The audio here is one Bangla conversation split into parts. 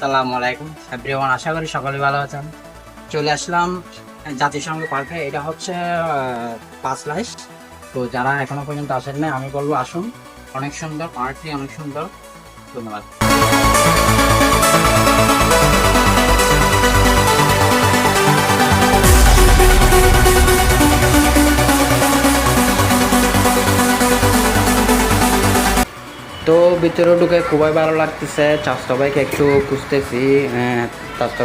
সালাম আলাইকুম। এভরিওয়ান, আশা করি সকলে ভালো আছেন। চলে আসলাম জাতিসংঘ পার্কে। এটা হচ্ছে পাঁচ লাইশ তো যারা এখনও পর্যন্ত আসেন না আমি বলব আসুন। অনেক সুন্দর, পার্কটি অনেক সুন্দর। ধন্যবাদ। ভিতরে ঢুকে খুবই ভালো লাগতেছে। চাষতো একটু খুঁজতেছি। চাষতো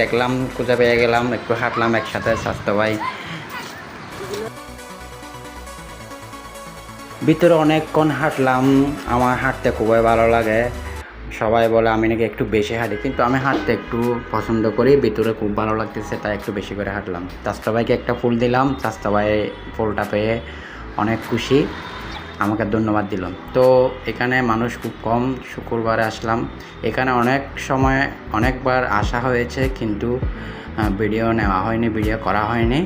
দেখলাম, খুঁজে পেয়ে গেলাম, একটু হাঁটলাম একসাথে ভাই। ভিতরে অনেকক্ষণ হাঁটলাম, আমার হাঁটতে খুবই ভালো লাগে। সবাই বলে, আমি নাকি একটু বেশি হাঁটি। কিন্তু আমি হাঁটতে একটু পছন্দ করি, ভিতরে খুব ভালো লাগতেছে, তাই একটু বেশি করে হাঁটলাম। ভাইকে একটা ফুল দিলাম ভাই ফুলটা পেয়ে অনেক খুশি। আমাকে ধন্যবাদ দিল। তো এখানে মানুষ খুব কম শুক্রবারে আসলাম। এখানে অনেক সময় অনেকবার আসা হয়েছে কিন্তু ভিডিও নেওয়া হয়নি, ভিডিও করা হয়নি।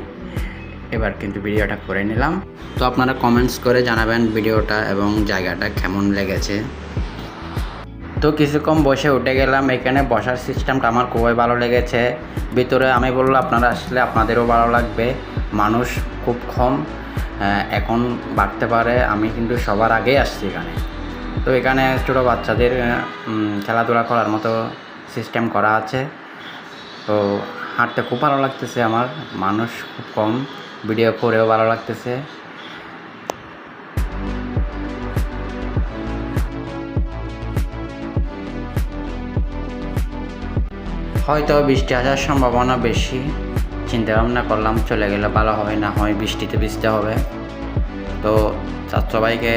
এবার কিন্তু ভিডিওটা করে নিলাম। তো আপনারা কমেন্টস করে জানাবেন ভিডিওটা এবং জায়গাটা কেমন লেগেছে। তো কিছুক্ষণ বসে উঠে গেলাম। এখানে বসার সিস্টেমটা আমার খুবই ভালো লেগেছে। ভিতরে আমি বলল আপনারা আসলে আপনাদেরও ভালো লাগবে। মানুষ খুব কম। এখন বাড়তে পারে, আমি কিন্তু সবার আগেই আসছি এখানে। তো এখানে ছোটো বাচ্চাদের খেলাধুলা করার মতো সিস্টেম করা আছে। তো হাঁটতে খুব ভালো লাগতেছে আমার, মানুষ খুব কম ভিডিও করেও ভালো লাগতেছে। হয়তো বৃষ্টি আসার সম্ভাবনা বেশি। চিন্তা ভাবনা করলাম, চলে গেলে ভালো হবে, না হয় বৃষ্টিতে ভিজতে হবে। তো চার সবাইকে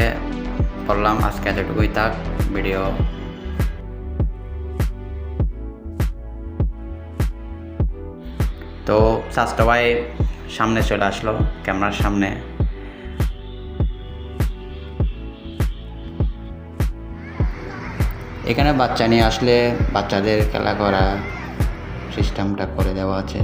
বললাম, আজকে এতটুকুই থাক, ভিডিও তো স্বাস্থ্য সামনে চলে আসলো, ক্যামেরার সামনে। এখানে বাচ্চা নিয়ে আসলে বাচ্চাদের খেলা করা সিস্টেমটা করে দেওয়া আছে।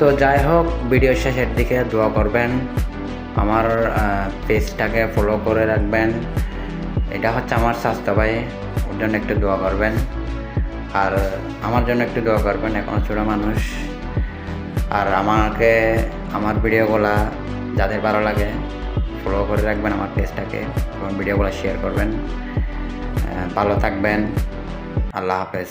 তো যাই হোক ভিডিও শেষের দিকে দোয়া করবেন। আমার পেজটাকে ফলো করে রাখবেন। এটা হচ্ছে আমার স্বাস্থ্য ভাই, ওর জন্য একটু দোয়া করবেন। আর আমার জন্য একটু দোয়া করবেন এখনও ছোটো মানুষ। আর আমাকে, আমার ভিডিওগুলা যাদের ভালো লাগে ফলো করে রাখবেন আমার পেজটাকে এবং ভিডিওগুলো শেয়ার করবেন। ভালো থাকবেন। আল্লাহ হাফেজ।